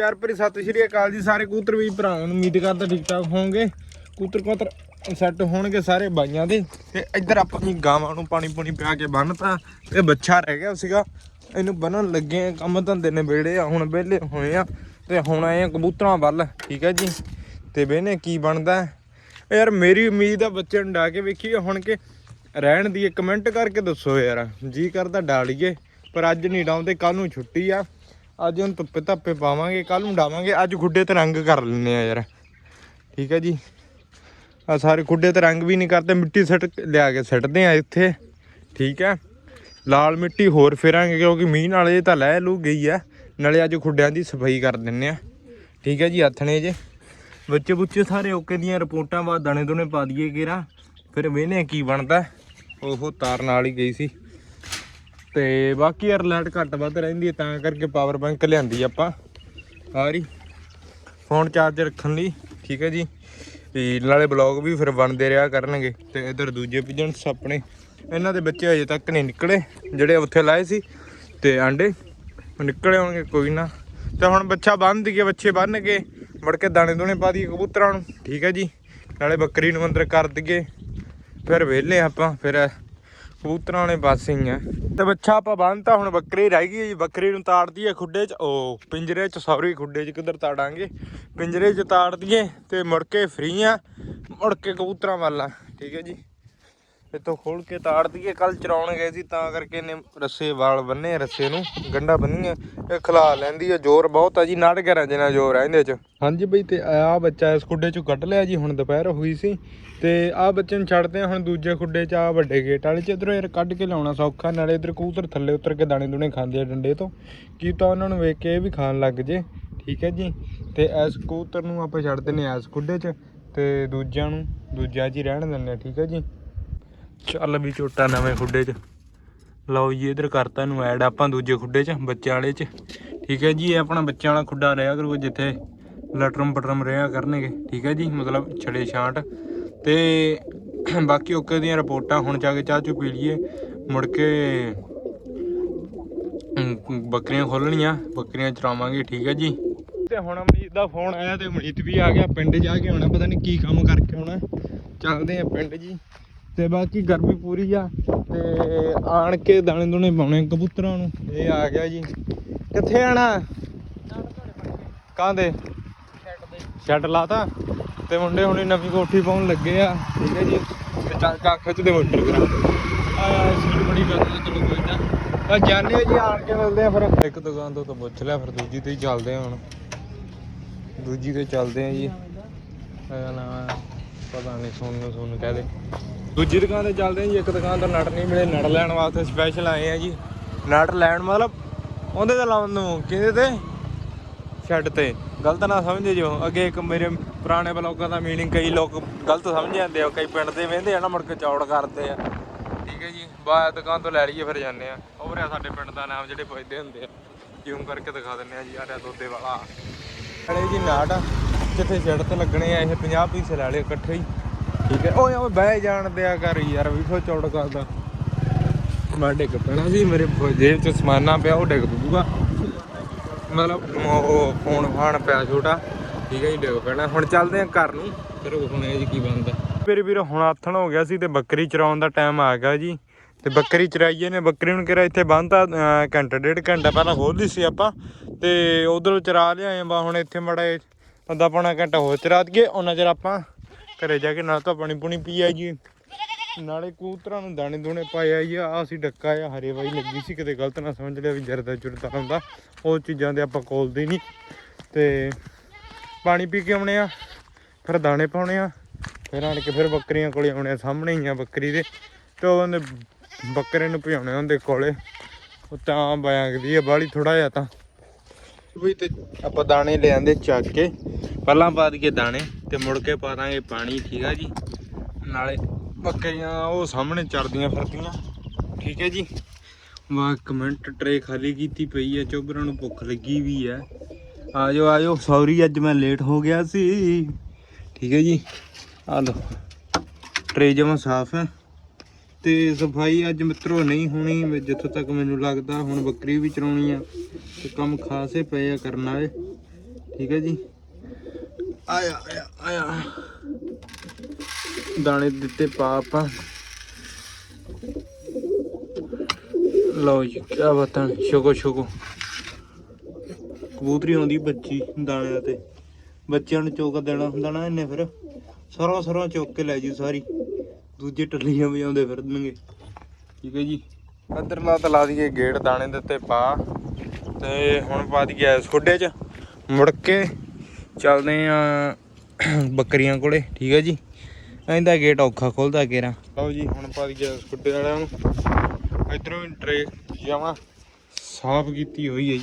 ਪਿਆਰ ਭਰੀ ਸਤਿ ਸ਼੍ਰੀ ਅਕਾਲ ਜੀ। ਸਾਰੇ ਕੂਤਰ ਵੀ ਭਰਾਵਾਂ ਨੂੰ ਉਮੀਦ ਕਰਦਾ ਠੀਕ ਠਾਕ ਹੋਵੋਗੇ ਕੂਤਰ ਕੂਤਰ ਸੈੱਟ ਹੋਣਗੇ ਸਾਰੇ ਬਾਈਆਂ ਦੇ। ਤੇ ਇੱਧਰ ਆਪਾਂ ਜੀ ਗਾਵਾਂ ਨੂੰ ਪਾਣੀ ਪੂਣੀ ਪਿਆ ਕੇ ਬੰਨਤਾ। ਤੇ ਬੱਚਾ ਰਹਿ ਗਿਆ ਸੀਗਾ। ਇਹਨੂੰ ਬੰਨਣ ਲੱਗੇ ਕੰਮ ਧੰਦੇ ਨੇ ਵੇੜੇ ਆ। ਹੁਣ ਵਿਹਲੇ ਹੋਏ ਆ। ਤੇ ਹੁਣ ਆਏ ਆ ਕਬੂਤਰਾਂ ਵੱਲ। ਠੀਕ ਹੈ ਜੀ। ਤੇ ਵੇਨੇ ਕੀ ਬਣਦਾ? ਯਾਰ ਮੇਰੀ ਉਮੀਦ ਆ ਬੱਚੇ ਨੂੰ ਡਾ ਕੇ ਵੇਖੀਏ ਹੁਣ ਕਿ ਰਹਿਣ ਦੀ ਕਮੈਂਟ ਕਰਕੇ ਦੱਸੋ ਯਾਰ। ਜੀ ਕਰਦਾ ਡਾਲੀਏ। ਪਰ ਅੱਜ ਨਹੀਂ ਡਾਉਂਦੇ ਕੱਲ ਨੂੰ ਛੁੱਟੀ ਆ। ਅੱਜ ਹੁਣ ਧੁੱਪੇ ਧੱਪੇ ਪਾਵਾਂਗੇ ਕੱਲ ਨੂੰ ਡਾਵਾਂਗੇ ਅੱਜ ਖੁੱਡੇ ਤੇ ਰੰਗ ਕਰ ਲੈਨੇ ਆ ਯਾਰ। ਠੀਕ ਹੈ ਜੀ? ਆ ਸਾਰੇ ਖੁੱਡੇ ਤੇ ਰੰਗ ਵੀ ਨਹੀਂ ਕਰਦੇ, ਮਿੱਟੀ ਸੱਟ ਲਿਆ ਕੇ ਸੱਟਦੇ ਆ ਇੱਥੇ। ਠੀਕ ਹੈ? ਲਾਲ ਮਿੱਟੀ ਹੋਰ ਫੇਰਾਂਗੇ, ਕਿਉਂਕਿ ਮੀਂਹ ਨਾਲ ਇਹ ਤਾਂ ਲੈ ਲੂ ਗਈ ਆ ਨਾਲੇ ਅੱਜ ਖੁੱਡਿਆਂ ਦੀ ਸਫ਼ਾਈ ਕਰ ਦਿੰਨੇ ਆ ਠੀਕ ਹੈ ਜੀ ਆਥਣੇ ਜੇ। ਬੱਚੇ ਬੁੱਚੇ ਸਾਰੇ ਓਕੇ ਦੀਆਂ ਰਿਪੋਰਟਾਂ ਬਾਅਦ ਦਾਣੇ ਦੋਨੇ ਪਾ ਦਈਏ ਕਿਰਾ ਫਿਰ ਵੇਨੇ ਕੀ ਬਣਦਾ। ਉਹ ਤਾਰ ਨਾਲ ਹੀ ਗਈ ਸੀ। ਤੇ ਬਾਕੀ ਯਾਰ ਲਾਈਟ ਘੱਟ ਵੱਧ ਰਹਿੰਦੀ ਹੈ, ਤਾਂ ਕਰਕੇ ਪਾਵਰ ਬੈਂਕ ਲਿਆਂਦੀ ਆਪਾਂ। ਸਾਰੀ ਫੋਨ ਚਾਰਜ ਰੱਖਣ ਲਈ, ਠੀਕ ਹੈ ਜੀ। ਤੇ ਨਾਲੇ ਬਲੌਗ ਵੀ ਫਿਰ ਬਣਦੇ ਰਿਹਾ ਕਰਨਗੇ, ਤੇ ਇਧਰ ਦੂਜੇ ਪਿਜਨਸ ਆਪਣੇ, ਇਹਨਾਂ ਦੇ ਬੱਚੇ ਅਜੇ ਤੱਕ ਨਹੀਂ ਨਿਕਲੇ, ਜਿਹੜੇ ਉੱਥੇ ਲਾਏ ਸੀ। ਤੇ ਆਂਡੇ ਨਿਕਲੇ ਹੋਣਗੇ, ਕੋਈ ਨਾ। ਤੇ ਹੁਣ ਬੱਚਾ ਬੰਨ ਦਈਏ, ਬੱਚੇ ਬੰਨ ਕੇ, ਮੁੜ ਕੇ ਦਾਣੇ ਦੋਣੇ ਪਾ ਦਈਏ ਕਬੂਤਰਾਂ ਨੂੰ, ਠੀਕ ਹੈ ਜੀ। ਨਾਲੇ ਬੱਕਰੀ ਨੂੰ ਅੰਦਰ ਕਰ ਦਈਏ। ਫਿਰ ਵਿਹਲੇ ਆਪਾਂ, ਫਿਰ ਕਬੂਤਰਾਂ ਵਾਲੇ ਪਾਸੇ ਹੀ ਆ। ਤੇ ਬੱਚਾ ਆਪਾਂ ਬੰਨਤਾ ਹੁਣ ਬੱਕਰੀ ਰਹਿ ਗਈ ਜੀ। ਬੱਕਰੀ ਨੂੰ ਤਾੜ ਦਈਏ ਖੁੱਡੇ 'ਚ। ਉਹ ਪਿੰਜਰੇ 'ਚ ਸੌਰੀ ਖੁੱਡੇ 'ਚ ਕਿੱਧਰ ਤਾੜਾਂਗੇ? ਪਿੰਜਰੇ 'ਚ ਤਾੜ ਦਈਏ ਤੇ ਮੁੜ ਕੇ ਫ੍ਰੀ ਆ। ਮੁੜ ਕੇ ਕਬੂਤਰਾਂ ਵੱਲ ਆ। ਠੀਕ ਹੈ ਜੀ। ਇੱਥੋਂ ਖੋਲ ਕੇ ਤਾੜ ਦਈਏ ਕੱਲ ਚਰਾਉਣ ਗਏ ਸੀ, ਤਾਂ ਕਰਕੇ ਇਹਨੇ ਰੱਸੇ ਵਾਲ ਬੰਨੇ ਰੱਸੇ ਨੂੰ ਗੰਡਾ ਬੰਨੀਆਂ, ਇਹ ਖਲਾ ਲੈਂਦੀ ਆ, ਜ਼ੋਰ ਬਹੁਤ ਆ ਜੀ ਨਾੜ ਘਰਾਂ ਜਿੰਨਾ ਜ਼ੋਰ ਆ ਇਹਦੇ 'ਚ। ਹਾਂਜੀ ਬਈ, ਤੇ ਆ ਬੱਚਾ ਇਸ ਖੁੱਡੇ 'ਚੋਂ ਕੱਢ ਲਿਆ ਜੀ, ਹੁਣ ਦੁਪਹਿਰ ਹੋਈ ਸੀ, ਤੇ ਆ ਬੱਚੇ ਨੂੰ ਛੱਡਦੇ ਆ, ਹੁਣ ਦੂਜੇ ਖੁੱਡੇ 'ਚ, ਆ ਵੱਡੇ ਗੇਟ ਵਾਲੇ 'ਚ, ਇਧਰੋਂ ਯਾਰ ਕੱਢ ਕੇ ਲਿਆਉਣਾ ਸੌਖਾ, ਨਾਲੇ ਇਧਰ ਕਬੂਤਰ ਥੱਲੇ ਉਤਰ ਕੇ ਦਾਣੇ ਦੂਣੇ ਖਾਂਦੇ ਆ ਡੰਡੇ ਤੋਂ, ਕੀ ਤਾਂ ਉਹਨਾਂ ਨੂੰ ਵੇਖ ਕੇ ਇਹ ਵੀ ਖਾਣ ਲੱਗ ਜੇ, ਠੀਕ ਹੈ ਜੀ? ਤੇ ਇਸ ਕਬੂਤਰ ਨੂੰ ਆਪਾਂ ਛੱਡ ਦਿੰਨੇ ਆ ਇਸ ਖੁੱਡੇ 'ਚ, ਤੇ ਦੂਜਿਆਂ ਨੂੰ, ਦੂਜਿਆਂ 'ਚ ਹੀ ਰਹਿਣ ਦਿੰਨੇ ਆ ਠੀਕ ਹੈ ਜੀ? ਚੱਲ ਵੀ ਝੋਟਾ ਨਵੇਂ ਖੁੱਡੇ 'ਚ। ਲਓ ਜੀ, ਇਧਰ ਕਰਤਾ ਇਹਨੂੰ ਐਡ ਆਪਾਂ ਦੂਜੇ ਖੁੱਡੇ 'ਚ, ਬੱਚਿਆਂ ਵਾਲੇ 'ਚ। ਠੀਕ ਹੈ ਜੀ, ਇਹ ਆਪਣਾ ਬੱਚਿਆਂ ਵਾਲਾ ਖੁੱਡਾ ਰਿਹਾ ਕਰੂਗਾ, ਜਿੱਥੇ ਲਟਰਮ ਪਟਰਮ ਰਿਹਾ ਕਰਨਗੇ। ਠੀਕ ਹੈ ਜੀ, ਮਤਲਬ ਛੜੇ ਛਾਂਟ। ਤੇ ਬਾਕੀ ਓਕੇ ਦੀਆਂ ਰਿਪੋਰਟਾਂ, ਹੁਣ ਜਾ ਕੇ ਚਾਹ ਚੂ ਪੀ ਲਈਏ। ਮੁੜ ਕੇ ਬੱਕਰੀਆਂ ਖੋਲਣੀਆਂ, ਬੱਕਰੀਆਂ ਚਰਾਵਾਂਗੇ, ਠੀਕ ਹੈ ਜੀ। ਤੇ ਹੁਣ ਅਮਨੀਤ ਦਾ ਫੋਨ ਆਇਆ ਤੇ ਅਮਨੀਤ ਵੀ ਆ ਗਿਆ, ਪਿੰਡ ਜਾ ਕੇ ਆਉਣਾ, ਪਤਾ ਨਹੀਂ ਕੀ ਕੰਮ ਕਰਕੇ ਆਉਣਾ। ਚੱਲਦੇ ਆ ਪਿੰਡ ਜੀ। ਤੇ ਬਾਕੀ ਗਰਮੀ ਪੂਰੀ ਆ ਤੇ ਆਣ ਕੇ ਦਾਣੇ ਦੁਣੇ ਪਾਉਣੇ ਕਬੂਤਰਾਂ ਨੂੰ। ਇਹ ਆ ਗਿਆ ਜੀ। ਕਿੱਥੇ ਆਣਾ? ਕਾਹਦੇ? ਸ਼ੈੱਡ ਲਾਤਾ। ਤੇ ਮੁੰਡੇ ਹੁਣੇ ਨਵੀਂ ਕੋਠੀ ਪਾਉਣ ਲੱਗੇ ਆ। ਠੀਕ ਹੈ ਜੀ। ਤੇ ਚੱਲ ਕੱਖ ਚ ਦੇ ਮੋਟਰ ਕਰਾ ਆ ਸੀਟ ਬੜੀ ਬਦਲ ਚਲੋ ਕੋਈ ਨਾ। ਤਾਂ ਜਾਣੇ ਜੀ, ਆਣ ਕੇ ਮਿਲਦੇ ਆ ਫਿਰ। ਇੱਕ ਦੁਕਾਨ ਤੋਂ ਤਾਂ ਪੁੱਛ ਲਿਆ, ਫਿਰ ਦੂਜੀ ਤੇ ਹੀ ਚੱਲਦੇ ਆ ਹੁਣ। ਦੂਜੀ ਤੇ ਚੱਲਦੇ ਆ ਜੀ। ਇਹਦਾ ਨਾਮ ਪਤਾ ਨਹੀਂ ਸੋਨੂੰ ਕਹਿ ਦੇ। ਦੂਜੀ ਦੁਕਾਨ ਤੇ ਚੱਲਦੇ ਆ ਜੀ, ਇੱਕ ਦੁਕਾਨ ਤੋਂ ਨਟ ਨਹੀਂ ਮਿਲੇ, ਨਟ ਲੈਣ ਵਾਸਤੇ ਸਪੈਸ਼ਲ ਆਏ ਆ ਜੀ। ਨਟ ਲੈਣ ਮਤਲਬ ਉਹਦੇ ਤੇ ਲਾਉਣ ਨੂੰ, ਕਿਹਦੇ ਤੇ? ਛੱਡ ਤੇ। ਗਲਤ ਨਾ ਸਮਝੇ ਜੋ ਅੱਗੇ ਇੱਕ ਮੇਰੇ ਪੁਰਾਣੇ ਬਲੌਗਾਂ ਦਾ ਮੀਨਿੰਗ ਕਈ ਲੋਕ ਗਲਤ ਸਮਝ ਜਾਂਦੇ ਆ, ਕਈ ਪਿੰਡ ਦੇ ਵੇਂਦੇ ਆ ਨਾ, ਮੁੜ ਕੇ ਚੌੜ ਕਰਦੇ ਆ। ਠੀਕ ਹੈ ਜੀ, ਬਾਹਰ ਦੁਕਾਨ ਤੋਂ ਲੈ ਲਈਏ ਫਿਰ ਜਾਂਦੇ ਆ। ਉਹ ਰਿਹਾ ਸਾਡੇ ਪਿੰਡ ਦਾ ਨਾਮ ਜਿਹੜੇ ਪੁੱਛਦੇ ਹੁੰਦੇ ਆ। ਜ਼ੂਮ ਕਰਕੇ ਦਿਖਾ ਦਿੰਨੇ ਆ ਜੀ ਆ ਦੋਦੇ ਵਾਲਾ। ਹਲੇ ਜੀ ਨਾਟ ਜਿੱਥੇ ਛੱਡ ਤੇ ਲੱਗਣੇ ਆ, ਇਹ 50 ਪੀਸ ਲੈ ਲਏ ਇਕੱਠੇ ਹੀ। ਠੀਕ ਹੈ। ਓਏ ਓਏ ਬਹਿ ਜਾਣ ਦਿਆ ਕਰ ਯਾਰ ਵੀਖੋ ਚੌੜ ਕਰਦਾ। ਮੈਂ ਡਿੱਗ ਪੈਣਾ ਸੀ ਮੇਰੇ ਜੇਬ 'ਚ ਸਮਾਨਾ ਪਿਆ ਉਹ ਡਿੱਗ ਪਊਗਾ। ਮਤਲਬ ਉਹ ਫੋਨ ਫਾਨ ਪਿਆ ਛੋਟਾ। ਠੀਕ ਹੈ ਜੀ ਡਿੱਗ ਪੈਣਾ। ਹੁਣ ਚੱਲਦੇ ਆ ਘਰ ਨੂੰ। ਫਿਰ ਹੁਣ ਇਹ ਜੀ ਕੀ ਬਣਦਾ। ਮੇਰੇ ਵੀਰ ਹੁਣ ਆਥਣ ਹੋ ਗਿਆ ਸੀ ਤੇ ਬੱਕਰੀ ਚਰਾਉਣ ਦਾ ਟਾਈਮ ਆ ਗਿਆ ਜੀ। ਤੇ ਬੱਕਰੀ ਚਰਾਈਏ ਨੇ ਬੱਕਰੀ ਨੂੰ ਕਿਹਾ ਇੱਥੇ ਬੰਨਤਾ ਅਹ, ਘੰਟਾ ਡੇਢ ਘੰਟਾ ਪਹਿਲਾਂ ਖੋਲਦੀ ਸੀ ਆਪਾਂ। ਤੇ ਉਧਰੋਂ ਚਰਾ ਲਿਆਏ ਬਾ ਹੁਣ ਇੱਥੇ ਮੜਾ ਅੱਧਾ ਪੌਣਾ ਘੰਟਾ ਹੋਰ ਚਰਾ ਦਈਏ ਉਹਨਾਂ ਚਿਰ ਆਪਾਂ ਘਰੇ ਜਾ ਕੇ ਨਾਲ ਤਾਂ ਪਾਣੀ ਪੂਣੀ ਪੀ ਜੀ। ਨਾਲੇ ਕੂਤਰਾਂ ਨੂੰ ਦਾਣੇ ਦੂਣੇ ਪਾਇਆ ਜੀ। ਆ ਅਸੀਂ ਡੱਕਾ ਆ, ਹਰੇ ਵਾਈ ਲੱਗੀ ਸੀ, ਕਿਤੇ ਗਲਤ ਨਾ ਸਮਝ ਲਿਆ ਵੀ ਜਰਦਾ ਜੁਰਦਾ ਹੁੰਦਾ। ਉਹ ਚੀਜ਼ਾਂ ਦੇ ਆਪਾਂ ਕੋਲਦੇ ਨਹੀਂ ਤੇ ਪਾਣੀ ਪੀ ਕੇ ਆਉਣੇ ਆ, ਫਿਰ ਦਾਣੇ ਪਾਉਣੇ ਆ, ਫਿਰ ਆਣ ਕੇ ਫਿਰ ਬੱਕਰੀਆਂ ਕੋਲੇ ਆਉਣੇ ਆ, ਸਾਹਮਣੇ ਹੀ ਆ ਬੱਕਰੀ ਦੇ। ਤੇ ਉਹਨੇ ਬੱਕਰੇ ਨੂੰ ਭਜਾਉਣੇ ਹੁੰਦੇ ਕੋਲੇ। ਉਹ ਤਾਂ ਬਾਇਆਂਗਦੀ ਆ, ਬਾਹਲੀ ਥੋੜਾ ਜਿਹਾ ਤਾਂ। ਵੀ ਤੇ ਆਪਾਂ ਦਾਣੇ ਲੈ ਆਂਦੇ ਚੱਕ ਕੇ। ਪਹਿਲਾਂ ਬਾਦ ਦਈਏ ਦਾਣੇ। ਤੇ ਮੁੜ ਕੇ ਪਾ ਦਾਂਗੇ ਪਾਣੀ, ਠੀਕ ਆ ਜੀ। ਨਾਲੇ ਬੱਕਰੀਆਂ ਉਹ ਸਾਹਮਣੇ ਚਰਦੀਆਂ ਫਿਰਦੀਆਂ। ਠੀਕ ਹੈ ਜੀ। ਵਾ ਕਮੈਂਟ ਟਰੇ ਖਾਲੀ ਕੀਤੀ ਪਈ ਹੈ, ਚੋਬਰਾਂ ਨੂੰ ਭੁੱਖ ਲੱਗੀ ਵੀ ਹੈ। ਆਜੋ ਆਜੋ। ਸੌਰੀ, ਅੱਜ ਮੈਂ ਲੇਟ ਹੋ ਗਿਆ ਸੀ। ਠੀਕ ਹੈ ਜੀ। ਆ ਲੋ ਟਰੇ ਜਮਾ ਸਾਫ਼ ਹੈ। ਤੇ ਸਫ਼ਾਈ ਅੱਜ ਮਿੱਤਰੋ ਨਹੀਂ ਹੋਣੀ ਜਿੱਥੋਂ ਤੱਕ ਮੈਨੂੰ ਲੱਗਦਾ, ਹੁਣ ਬੱਕਰੀ ਵੀ ਚਰਾਉਣੀ ਆ। ਤੇ ਕੰਮ ਖਾਸੇ ਪਏ ਆ ਕਰਨ ਵਾਲੇ। ਠੀਕ ਹੈ ਜੀ। ਆਇਆ ਆਇਆ ਆਇਆ। ਦਾਣੇ ਦਿੱਤੇ ਪਾ ਆਪਾਂ ਲਓ ਜੀ ਕੀ ਬਤਾਂ ਸ਼ੁਕੋ ਸ਼ੁਕੋ ਕਬੂਤਰੀ ਆਉਂਦੀ ਬੱਚੀ ਦਾਣਿਆਂ ਤੇ। ਬੱਚਿਆਂ ਨੂੰ ਚੋਕ ਦੇਣਾ ਹੁੰਦਾ ਨਾ ਇਹਨੇ ਫਿਰ। ਸਰੋਂ ਸਰੋਂ ਚੁੱਕ ਕੇ ਲੈ ਜੂ ਸਾਰੀ। ਦੂਜੇ ਟੱਲੀਆਂ ਵਜਾਉਂਦੇ ਫਿਰਨਗੇ। ਠੀਕ ਹੈ ਜੀ। ਇੱਧਰ ਲਾ ਦੀਏ ਗੇਟ ਦਾਣੇ ਦਿੱਤੇ ਪਾ। ਤੇ ਹੁਣ ਪਾ ਦਈਏ ਸੋਡੇ ਚ। ਮੁੜ ਕੇ ਚੱਲਦੇ ਆ ਬੱਕਰੀਆਂ ਕੋਲੇ, ਠੀਕ ਹੈ ਜੀ? ਇਹਦਾ ਗੇਟ ਔਖਾ ਖੋਲਦਾ ਕੇਰਾ ਲਓ ਜੀ, ਹੁਣ ਪਾ ਦਈਏ ਛੋਡੇ ਵਾਲਿਆਂ ਨੂੰ। ਇਧਰੋਂ ਟਰੇ ਜਮਾ ਸਾਫ਼ ਕੀਤੀ ਹੋਈ ਹੈ ਜੀ।